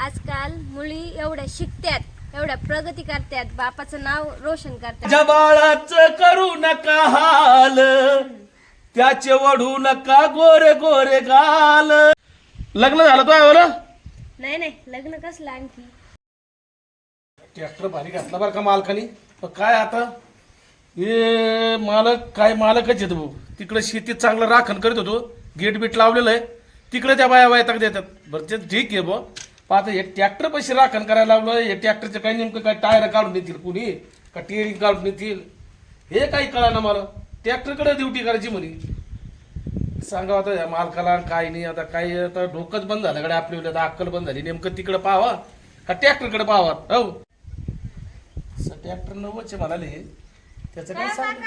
आजकाल मुली एवढ्या शिकत्यात एवढ्या प्रगती करतात बापाचं नाव रोशन करतात बाळाचं करू नका हाल त्याचे वडू नका गोरे गोरे गाल. लग्न झालं तो आहे नाही नाही लग्न कसलं आणखी? ट्रॅक्टर भारी घातला बरं का मालकानी. पण काय आता? हे मालक काय मालकच येतो भाऊ तिकडे शेतीत चांगलं राखण करीत होतो. गेट बीट लावलेलं आहे. तिकडे त्या बाया बाया देतात. बरं ते ठीक आहे बुवा पण आता हे ट्रॅक्टर पैसे राखण करायला लावलं हे ट्रॅक्टरचं काय नेमकं काय टायर काढून देतील कुणी? का टिअरिंग काढून देतील? हे काही कळा ना मला. ट्रॅक्टरकडे ड्युटी करायची म्हणे. सांगा आता या मालकाला काय नाही. आता काय आता डोकंच बंद झालं. कडे आपली आता अक्कल बंद झाली. नेमकं तिकडे पाहावा का ट्रॅक्टरकडे पाहावा? हो. ट्रॅक्टर नव्वदचे म्हणाले. त्याचं काय सांग?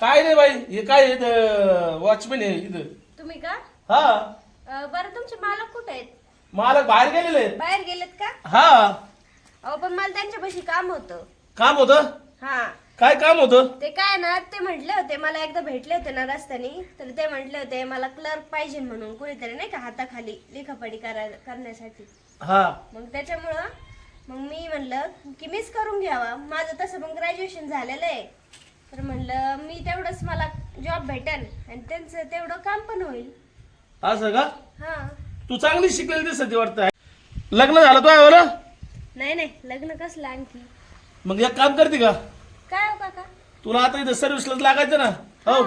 काय नाही बाई. हे काय वॉचमॅन आहे इथं. तुम्ही का? हा. बरं तुमचे मालक कुठे आहेत? मालक बाहेर गेलेले आहेत. बाहेर गेलेत का? हा. अहो पण मला त्यांच्यापाशी काम होतं. काम होतं? हा. काय काम होतं? ते काय ना ते म्हटले होते मला एकदा भेटले होते ना रस्त्याने तर ते म्हटले होते मला क्लर्क पाहिजे म्हणून कुणीतरी नाही का हाताखाली लिखापडी करा करण्यासाठी. हा. मग त्याच्यामुळं मग मी म्हणलं की मीच करून घ्यावा. माझं तसं मग ग्रॅज्युएशन झालेलं आहे. तर म्हणलं मी तेवढंच मला जॉब भेटेल आणि त्यांचं तेवढं काम पण होईल. असं का? हा. तू चांगली शिकलेली दिसते वाटतं. लग्न झालं तो आहे नाही नाही. लग्न कसलं आणखी? मग एक काम करते का? काय हो काका? तुला आता इथं सर्व्हिसला लागायचं ना? हो.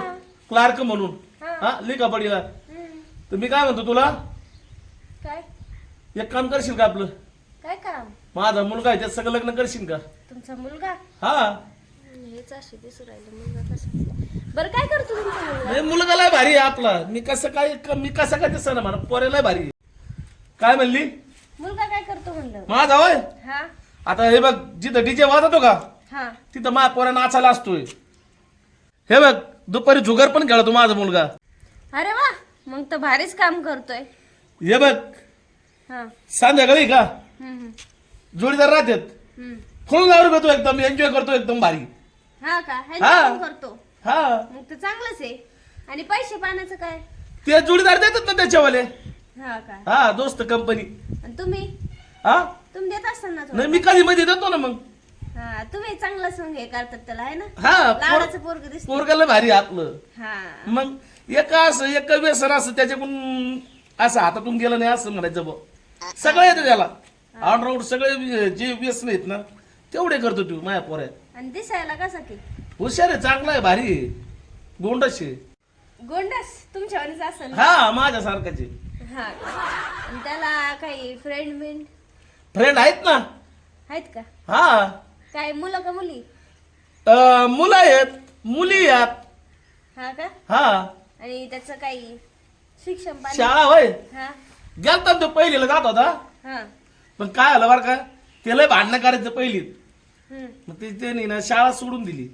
क्लार्क म्हणून. हा. हा लिखा पडीला. हम्म. तर मी काय म्हणतो तुला? काय? एक काम करशील का आपलं? काय काम? माझा मुलगा आहे त्यात सगळं लग्न करशील का? तुमचा मुलगा? हा. हेच असे दिसू राहिलं मुलगा कसा? बरं काय करतो तुमचा मुलगा? नाही मुलगा लय भारी आहे आपला. मी कसं काय मी कसं काय दिसणार पोरे लय भारी आहे. काय म्हणली? मुलगा काय करतो म्हणलं? माझा होय? हा. आता हे बघ जिथं डीजे वाजतो का हा. तिथं माझ्या पोरा नाचायला असतोय. हे बघ दुपारी जुगार पण खेळतो माझा मुलगा. अरे वा मग तर भारीच काम करतोय. हे बघ हा. संध्याकाळी का? हम्म, हम्म, जोडीदार राहतात. हम्म. फुल दारू घेतो एकदम एन्जॉय करतो एकदम भारी. हा का? हे हा. काम करतो. हा. मग तर चांगलंच आहे. आणि पैसे पाण्याचं काय? ते जोडीदार देतात ना त्याच्यावाले. हा हा दोस्त कंपनी आणि तुम्ही? हा? तुम्ही देत असताल ना थोडं? नाही मी कधी मध्ये देतो ना मग. हा तुम्ही चांगलंच मग हे करतात त्याला आहे ना? हा लाडाचं पोरग दिसत पोरगाला भारी आहे आपलं हा. मग एका असं एक व्यसन असं त्याच्याकडून असं हातातून गेलं नाही असं म्हणायचं बघ सगळं येतं त्याला. ऑलराऊंड सगळे जे व्यसन आहेत ना तेवढे करतो तू माझ्या पोऱ्यात. आणि दिसायला कसा की? हुशार आहे चांगला आहे भारी आहे. गोंडस आहे. गोंडस? तुमच्यावानीच असेल ना? हा माझ्यासारखाचे हा. आणि त्याला काही फ्रेंड बिंड फ्रेंड आहेत ना? आहेत का? हा. काय मुलं का मुली? अं, मुलं आहेत. मुली आहेत. हा का? हा. आणि त्याचं काही शिक्षण पाणी? शाळा होय. हा. गेलता तो पहिलीला जात होता? हा. पण काय आलं बरं का? त्याला भांडणं करायचं पहिलीत. हम्म. मग ते त्यांनी ना शाळा सोडून दिली.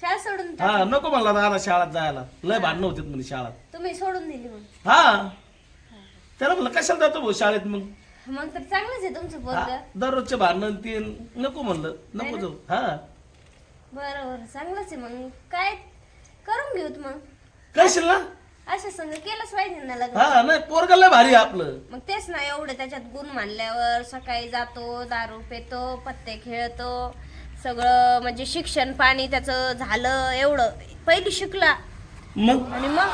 शाळा सोडून टाक. हा नको म्हणला दादा शाळेत जायला. लय भांडणं होते म्हणे शाळेत. तुम्ही सोडून दिली हा. त्याला म्हणलं कशाला जातो भाऊ शाळेत मग? मग तर चांगलंच आहे तुमचं हा, पोरग. दररोजचे भांडणं ते नको म्हणलं नको जाऊ. हा. बरं बरं चांगलंच आहे मग. काय करून घेऊत मग? करशील ना असं संग केलंच पाहिजे ना लग्न. हा नाही पोरगा लय भारी आहे आपलं. मग तेच ना एवढं त्याच्यात गुण मानल्यावर सकाळी जातो दारू पितो पत्ते खेळतो सगळं म्हणजे शिक्षण पाणी त्याचं झालं एवढं. पहिली शिकला. मग? आणि मग?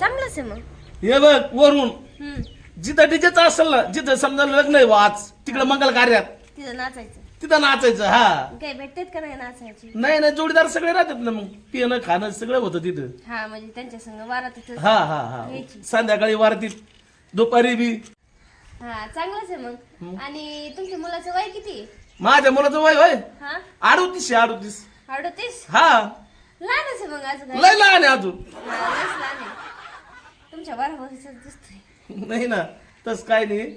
चांगलंच आहे मग. हे बघ वरून. जिथं डीजेचं असेल ना जिथं समजा लग्न आहे वाच तिकडे मंगल कार्यात. तिथं नाचायचं. तिथं नाचायचं हा. काय भेटतेत का नाही नाचायची? नाही नाही जोडीदार सगळे राहतात ना मग. पिणं खाणं सगळं होतं तिथं. हा म्हणजे त्यांच्या संग वारा तिथं हा हा हा. घ्यायची. संध्याकाळी वारतीत दुपारी बी. हा चांगलंच आहे मग. आणि तुमच्या मुलाचं वय किती? माझ्या मुलाचं वय होय हा? अडोतीस आहे अडोतीस. अडतीस? हा. लहानच आहे मग आज लय लहान आहे अजून. हा, लहान आहे. तुमच्या बारा वर्षाचं दिसतोय. नाही ना तस काय नाही.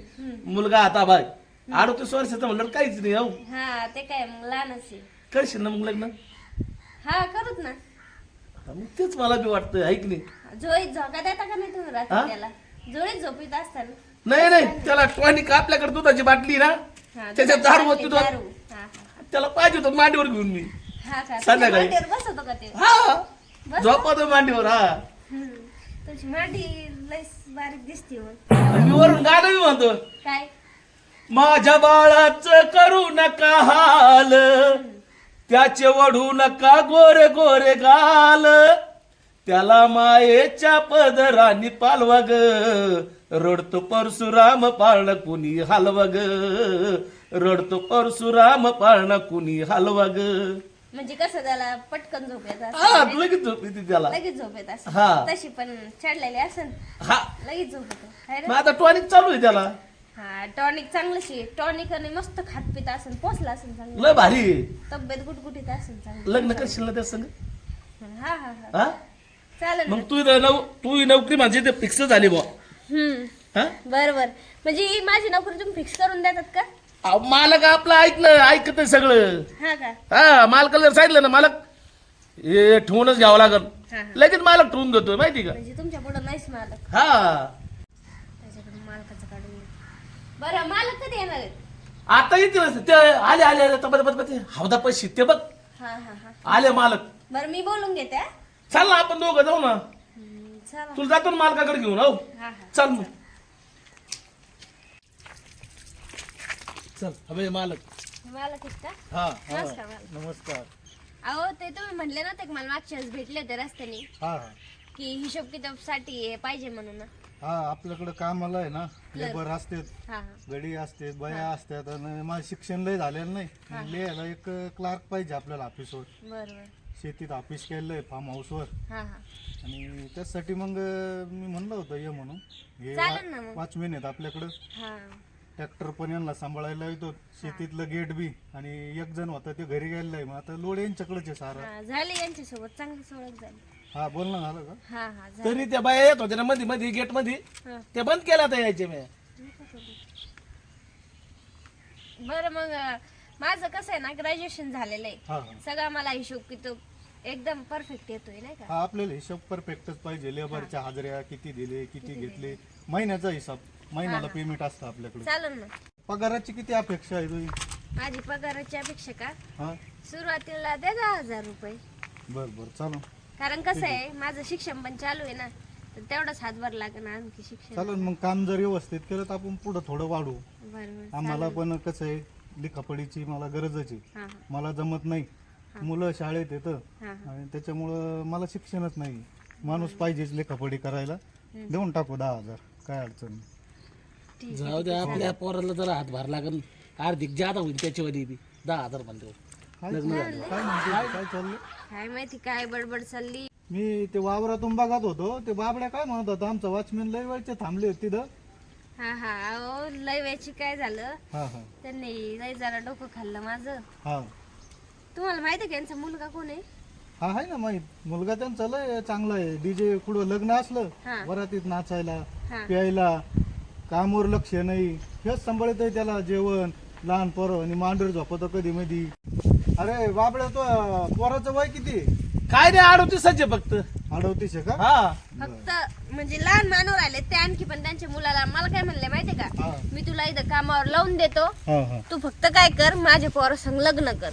मुलगा आता बाय. अडोतीस वर्षाचा म्हणलं काहीच नाही हो. हा ते काय मग लहानच आहे करशील ना मग लग्न? हा करूत ना. आता मग तेच मला बी वाटतं ऐक नाही झोळीत झोका देता का नाही तुम्ही हा? रात्री त्याला? झोळीत झोपीत असताना नाही नाही त्याला टॉनिक आपल्याकडे दुधाची बाटली ना हा, त्याच्यात दारू होती. दारू. हा, हा. त्याला पाहिजे होतं मांडीवर घेऊन मी. हा का? संध्याकाळी. मांडीवर बसवतो का ते? हा. बस. झोपतो मांडीवर हा. हम्म. तुमची मांडी बारीक दिसते मी वरून गाणं बी म्हणतो. काय? माझ्या बाळाच करू नका हाल. त्याचे वढू नका गोरे गोरे गाल. त्याला मायेच्या पदरानी पालवा ग रडतो परशुराम पाळण कुणी हलवा ग रडतो परशुराम पाळण कुणी हलवा ग म्हणजे कसं त्याला पटकन झोप येत हा. लगेच झोप येते त्याला. लगेच झोप येत असेल. हा. तशी पण चढलेली असेल हा. लगेच झोप येतो. आता टॉनिक चालू आहे त्याला. हा टॉनिक चांगलंच आहे. टॉनिक आणि मस्त खात पित असेल पोचला असेल चांगलं. लय भारी आहे. तब्येत गुटगुटीत असेल चांगली. लग्न करशील ना त्या संग? हा हा हा. हा? चालेल ना. मग तू इथं नव तू ही नोकरी म्हणजे ते फिक्स झाली बुवा. हम्म. हा? बर बर म्हणजे माझी नोकरी तुम्ही फिक्स करून देतात का? अहो, मालक आपलं ऐकलं ऐकत सगळं. हा का? हा मालकाला जर सांगितलं ना मालक हे ठेवूनच घ्यावं लागल. हा हा. लगेच मालक ठेवून देतोय माहिती का? म्हणजे तुमच्यापुढे नाहीच मालक. हा. त्याच्याकडे मालकाचं काढून घे. बरं मालक कधी येणार आहेत? आता येते ना ते आले आले आले. तबत बत बत हौदा पैसे. ते बघ. हा हा हा. आले मालक. बरं मी बोलून घेते हा? चाल ना आपण दोघं जाऊ ना. हम्म, चला. तुला जातो ना मालकाकडे घेऊन हो हा हा. चल मग. चल अबे मालक. हा नमस्कार मालक. नमस्कार. अहो ते तुम्ही म्हणले ना ते मला मागच्या वेळेस भेटले होते रस्त्याने? हा हा. की हिशोब किताबसाठी हे पाहिजे म्हणून. ना. हा आपल्याकडे कामाला आहे ना. लेबर असतात हा हा. गडी असते बया असतात आणि माझं शिक्षण लय झालेलं नाही. लिहायला एक क्लार्क पाहिजे आपल्याला ऑफिसवर बर बर. शेतीत ऑफिस केलेलं आहे फार्म हाऊसवर हा हा. आणि त्यासाठी मग अं, मी म्हणलं होतं ये म्हणून. हे चालेल ना मग. वॉचमॅन आहेत आपल्याकडं. हा. ट्रॅक्टर पण यांना सांभाळायला येतो. शेतीतलं गेट बी आणि एक जण होता ते घरी गेलेला आहे. मग आता लोड यांच्याकडेच आहे सारा. हा झाली यांच्यासोबत. चांगलीच ओळख झाली. हा बोलणं झालं का? हा हा झाली. तरी त्या बाया येत होत्या ना मध्ये मध्ये गेटमध्ये हा. ते बंद केल्या आता यायचे मी. बरं मग अं, माझं कसं आहे ना ग्रॅज्युएशन झालेलं आहे. हा. हा सगळा मला हिशोब किताब एकदम परफेक्ट येतोय नाही का? हा आपल्याला हिशोब परफेक्टच पाहिजे. लेबरच्या हाजऱ्या किती दिले किती घेतले? महिन्याचा हिसाब. महिन्याला पेमेंट असतं आपल्याकडे चालेल ना. पगाराची किती अपेक्षा आहे तुझी? माझी पगाराची अपेक्षा का? हा. सुरुवातीला द्या दहा हजार रुपये. बर बर चालू कारण कसं आहे. माझं शिक्षण पण चालू आहे ना. तर तेवढाच हातभार लागेल आणखी शिक्षण. चालेल मग काम जर व्यवस्थित केलं तर आपण पुढं थोडं वाढू. बरोबर आम्हाला पण कसं आहे लिखापडीची मला गरजच आहे. हा हा. मला जमत नाही. मुलं शाळेत येतं. हा हा. आणि त्याच्यामुळं मला शिक्षणच नाही. माणूस पाहिजेच लेखापडी करायला. देऊन टाकू दहा हजार. काय अडचण नाही. जाऊ दे आपल्या पोराला जरा हातभार लागल आर्थिक जादा होईल त्याच्यामध्ये बी. दहा हजार म्हणतो. काय काय म्हणते? काय? माहिती काय बडबड चालली? मी ते वावरातून बघत होतो. ते बाबड्या काय म्हणत होता आमचा वॉचमॅन लय वेळचे थांबले होते तिथं. हा हा. अहो लय वेळची काय झालं? हा हा. त्यांनी लय जरा डोकं खाल्लं माझं. हा. तुम्हाला माहिती आहे का यांचा मुलगा कोण आहे? हा आहे ना माहीत. मुलगा त्यांचा लय चांगला आहे. डीजे कुठं लग्न असलं हा. वरातीत नाचायला हा. प्यायला कामावर लक्ष नाही. हेच सांभाळत आहे त्याला जेवण लहान पोरं आणि मांडर झोपत कधी मधी. अरे बाबड्या तो पोराचं वय किती? काय नाही अडवतीसाचे फक्त. अडवतीस आहे का? हा. फक्त म्हणजे लहान मानवर आले ते आणखी पण त्यांच्या मुलाला मला काय म्हणले माहितीये का? हा. मी तुला इथं कामावर लावून देतो. हा हा. तू फक्त काय कर माझ्या पोरासंग लग्न कर.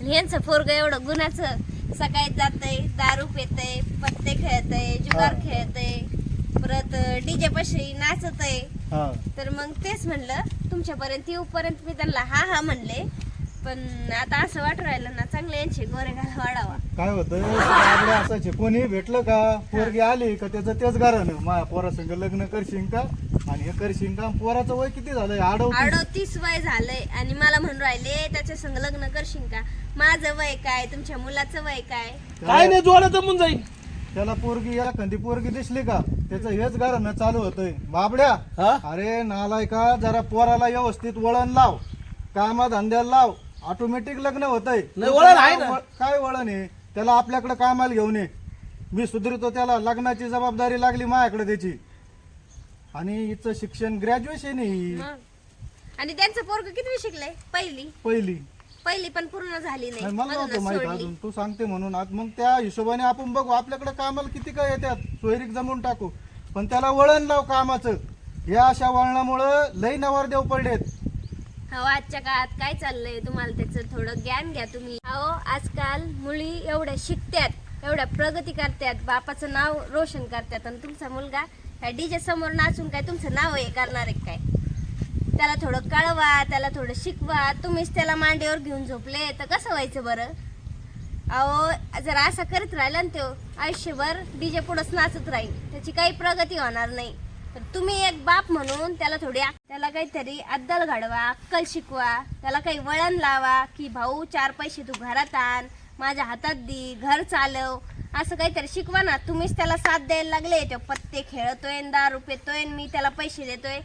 आणि यांचं पोरग एवढं गुणाचं. सकाळी जातंय दारू पितय पत्ते खेळतय जुगार. खेळतय. परत डीजे पाशी नाचतय. हा. तर मग तेच म्हणलं तुमच्यापर्यंत येऊपर्यंत मी त्यांना हा हा म्हणले. पण आता असं वाटू राहिलं ना चांगले यांचे गोरे घाल वाढावा. काय होतं? असायचे. कोणी भेटलं का? पोरगी आली का? त्याचं तेच कारण माझ्या पोरासंग लग्न करशील का? आणि हे करशील का? पोराचं वय किती झालंय? अडवतीस अडोतीस वय झालंय. आणि मला म्हणून राहिले त्याच्या संग लग्न करशील का? माझं वय काय? तुमच्या मुलाचं वय काय? काय नाही? जोडा जमून जाईल त्याला पोरगी या खंदी पोरगी दिसली का? त्याचं हेच कारण चालू होतंय. बाबड्या हा? अरे नालाय का जरा पोराला व्यवस्थित वळण लाव. कामा धंद्याला लाव. ऑटोमॅटिक लग्न होतंय. नाही, वळण आहे ना. काय वळण आहे त्याला आपल्याकडे कामाला घेऊन ये. मी सुधरतो त्याला. लग्नाची जबाबदारी लागली माझ्याकडे त्याची. आणि हिचं शिक्षण ग्रॅज्युएशन आहे ही. आणि त्यांचं पोरग किती शिकलंय? पहिली. पहिली. पहिली पण पूर्ण झाली नाही. नाही, मला नव्हतं म्हणूनच माहीत सोडली. अजून. तू सांगते म्हणून. आज मग त्या हिशोबाने आपण बघू. आपल्याकडे कामाला किती काय येतात? सोयरीक जमून टाकू. पण त्याला वळण लाव कामाचं. या अशा वळणामुळं लई नवर देव पडलेत. हो आजच्या काळात काय चाललंय तुम्हाला त्याचं? थोडं ज्ञान घ्या तुम्ही. अहो आजकाल मुली एवढ्या शिकत्यात एवढ्या प्रगती करतात बापाचं नाव रोशन करतात आणि तुमचा मुलगा काय डीजे समोर नाचून काय तुमचं नाव हे करणार आहे काय? त्याला थोडं कळवा त्याला थोडं शिकवा. तुम्हीच त्याला मांडीवर घेऊन झोपले तर कसं व्हायचं बरं? अहो जर असं करत राहिला ना तो आयुष्यभर डीजे पुढंच नाचत राहील. त्याची काही प्रगती होणार नाही. तर तुम्ही एक बाप म्हणून त्याला थोडी त्याला काहीतरी अद्दल घडवा अक्कल शिकवा. त्याला काही वळण लावा की भाऊ चार पैसे तू घरात आण माझ्या हातात दे घर चालव. असं काहीतरी शिकवा ना. तुम्हीच त्याला साथ द्यायला लागले. तो पत्ते खेळतोय दारू पितोय मी त्याला पैसे देतोय.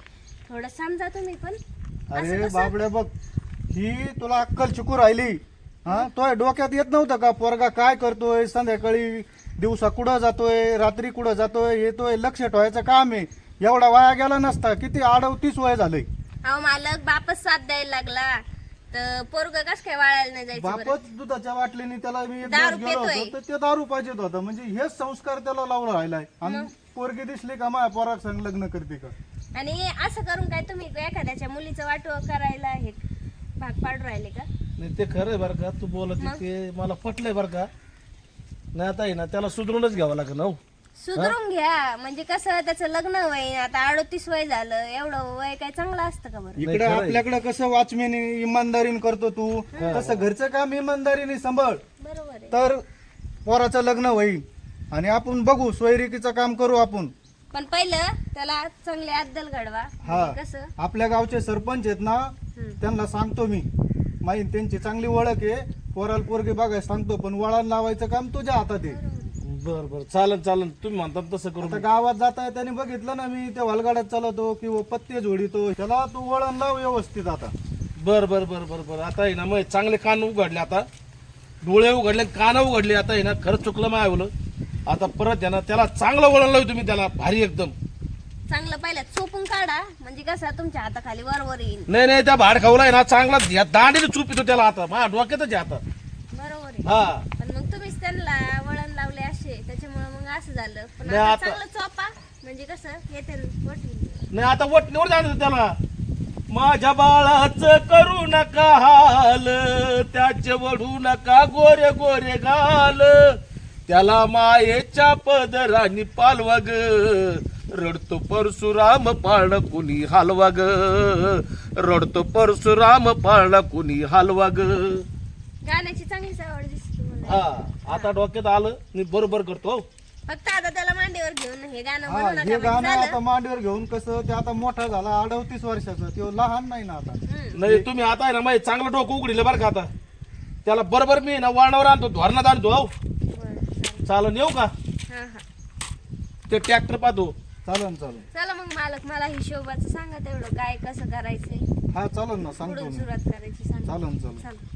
थोडं समजा तुम्ही पण. असं अरे कसं? बाबड्या बघ ही तुला अक्कल शिकू राहिली. हा? तो डोक्यात येत नव्हतं का? पोरगा काय करतोय? संध्याकाळी दिवसा कुठं जातोय? रात्री कुठं जातोय? येतोय लक्ष ठेवायचं काम आहे. एवढा वाया गेला नसता. किती अडवतीस वय झालंय अहो मालक बापच साथ द्यायला लागला. तर पोरग कस काय वाळायला नाही जायचं बरं? बापच दुधाच्या बाटलीने त्याला मी एक दारू दिवस गेलो पितोय. होतो तर ते दारू पाहिजेत होता. म्हणजे हेच संस्कार त्याला लावून राहिलाय. आणि पोरगी दिसली का माझ्या पोराक संग लग्न करते का? आणि असं करून काय तुम्ही एखाद्याच्या मुलीचं वाटव करायला हे भाग पाडू राहिले का? नाही ते खरं आहे बरं का तू बोलत मग? ते मला पटलंय बरं का. नाही आता आहे ना त्याला सुधरूनच घ्यावं लागेल हो. सुधरून घ्या. म्हणजे कसं त्याचं लग्न वय आता अडोतीस वय झालं एवढं वय काय चांगलं असतं का बरं? इकडे आहे. आपल्याकडे कसं वॉचमॅन इमानदारीने करतो तू तसं घरचं काम इमानदारीने सांभाळ. बरोबर आहे. तर पोराचं लग्न होईल. आणि आपण बघू सोयरिकीचं काम करू आपण. पण पहिलं त्याला चांगले अद्दल घडवा. हा कसं? आपल्या गावचे सरपंच आहेत ना. त्यांना सांगतो मी. माहीत त्यांची चांगली ओळख आहे. पोराला पोरगी बघायला सांगतो पण वळण लावायचं काम तुझ्या हातात आहे. बर बर. चालन चालन तुम्ही म्हणतात तसं करू आता गावात जाता त्याने बघितलं ना मी त्या वलगाड्यात चालवतो किंवा पत्ते जोडितो. त्याला तू वळण लाव व्यवस्थित आता. बर बर बर बर बर. आता आहे ना मग चांगले कान उघडले आता. डोळे उघडले कान उघडले आता आहे ना. खरंच चुकलं मायवलं. आता परत आहे ना त्याला चांगलं वळण लावू तुम्ही त्याला भारी एकदम. चांगलं पहिलं चोपून काढा. म्हणजे कसं तुमच्या हाताखाली वरवर येईल. नाही नाही त्या भाड खाऊला आहे ना चांगला या दांडीने चूप येतो त्याला आता माझ्या डोक्यातच आहे आता बरोबर आहे. हा. पण मग तुम्हीच त्यांना वळण लावले असे. त्याच्यामुळे मग असं झालं. पण नाही, आता आता- चांगलं चोपा. म्हणजे कसं येते नाही आता वट निवड जाणं त्याला. माझ्या बाळाचं करू नका हाल त्याचे वडू नका गोरे गोरे घाल त्याला मायेच्या पदरानी पालवा ग रडतो परशुराम पाळणं कुणी हलवा ग रडतो परशुराम पाळणं कुणी हलवा ग गाण्याची चांगलीच आवड दिसते हा आता डोक्यात आलं मी बरोबर करतो हो. फक्त आता त्याला मांडीवर घेऊन हे गाणं हा म्हणू हे नका गाणं म्हणजे आता झालं मांडीवर घेऊन कसं ते आता मोठा झाला अडवतीस वर्षाचा तो लहान नाही ना आता. नाही तुम्ही आता आहे ना माहिती चांगलं डोकं उघडलं बरं का आता. त्याला बरोबर मी ना वाणावर आणतो धोरणात आणतो हो. चालन येऊ का? हा हा. ते ट्रॅक्टर पाहतो चालन चालन. चला मग मालक मला हिशोबाचं सांगा तेवढं काय कसं करायचंय. हा चालन ना सांगतो सुरुवात करायची सांगा. चालन चालन. चालेल